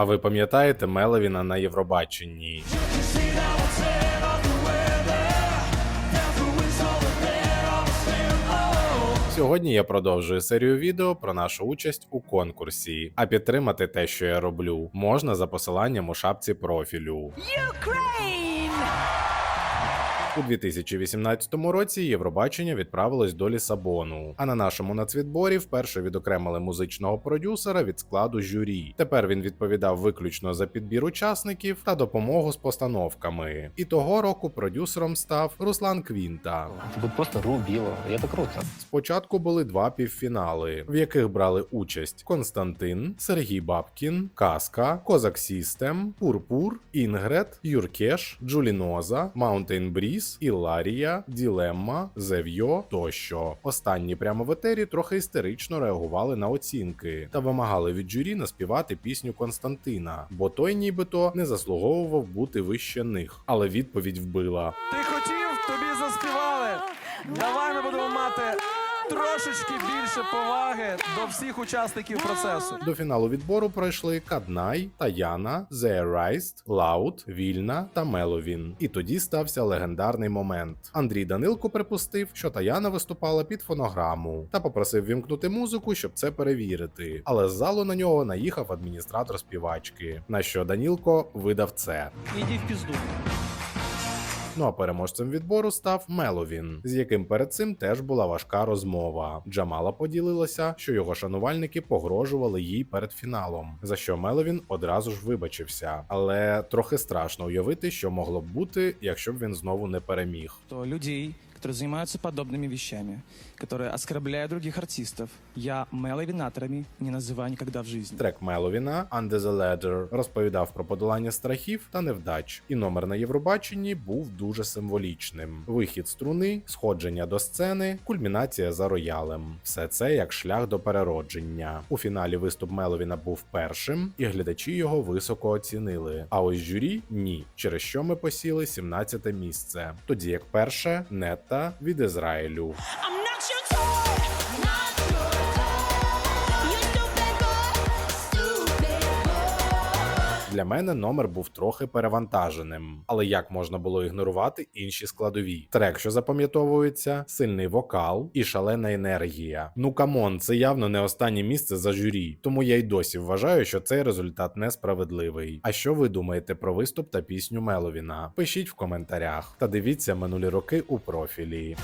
А ви пам'ятаєте Меловіна на Євробаченні? Сьогодні я продовжую серію відео про нашу участь у конкурсі. А підтримати те, що я роблю, можна за посиланням у шапці профілю. У 2018 році Євробачення відправилось до Лісабону. А на нашому нацвідборі вперше відокремили музичного продюсера від складу журі. Тепер він відповідав виключно за підбір учасників та допомогу з постановками. І того року продюсером став Руслан Квінта. Это просто рубило. И это круто. Спочатку були два півфінали, в яких брали участь Константин, Сергій Бабкін, Каска, Козак Сістем, Пурпур, Інгрет, Юркеш, Джуліноза, Маунтейн Бріз, Іларія, Ділемма, Зев'йо тощо. Останні прямо в етері трохи істерично реагували на оцінки та вимагали від журі наспівати пісню Константина, бо той нібито не заслуговував бути вище них. Але відповідь вбила. Ти хотів, тобі заспівали. Давай ми будемо мати трошечки більше поваги до всіх учасників процесу. До фіналу відбору пройшли Каднай, Таяна, Зеерайст, Лаут, Вільна та Меловін. І тоді стався легендарний момент. Андрій Данилко припустив, що Таяна виступала під фонограму та попросив вімкнути музику, щоб це перевірити. Але з залу на нього наїхав адміністратор співачки. На що Данілко видав це. Іди в пізду. Ну а переможцем відбору став Меловін, з яким перед цим теж була важка розмова. Джамала поділилася, що його шанувальники погрожували їй перед фіналом, за що Меловін одразу ж вибачився. Але трохи страшно уявити, що могло б бути, якщо б він знову не переміг. то людей, которые занимаются подобными вещами, которые оскорбляют других артистов, я меловинаторами не называю никогда в жизни. Трек Меловіна «Under the Ladder» розповідав про подолання страхів та невдач, і номер на Євробаченні був дуже символічним: вихід струни, сходження до сцени, кульмінація за роялем. Все це як шлях до переродження. У фіналі виступ Меловіна був першим, і глядачі його високо оцінили. А ось журі ні, через що ми посіли 17 місце. Тоді як перше Нетта від Ізраїлю. Для мене номер був трохи перевантаженим, але як можна було ігнорувати інші складові? Трек, що запам'ятовується, сильний вокал і шалена енергія. Ну камон, це явно не останнє місце за журі, тому я й досі вважаю, що цей результат несправедливий. А що ви думаєте про виступ та пісню Меловіна? Пишіть в коментарях та дивіться минулі роки у профілі.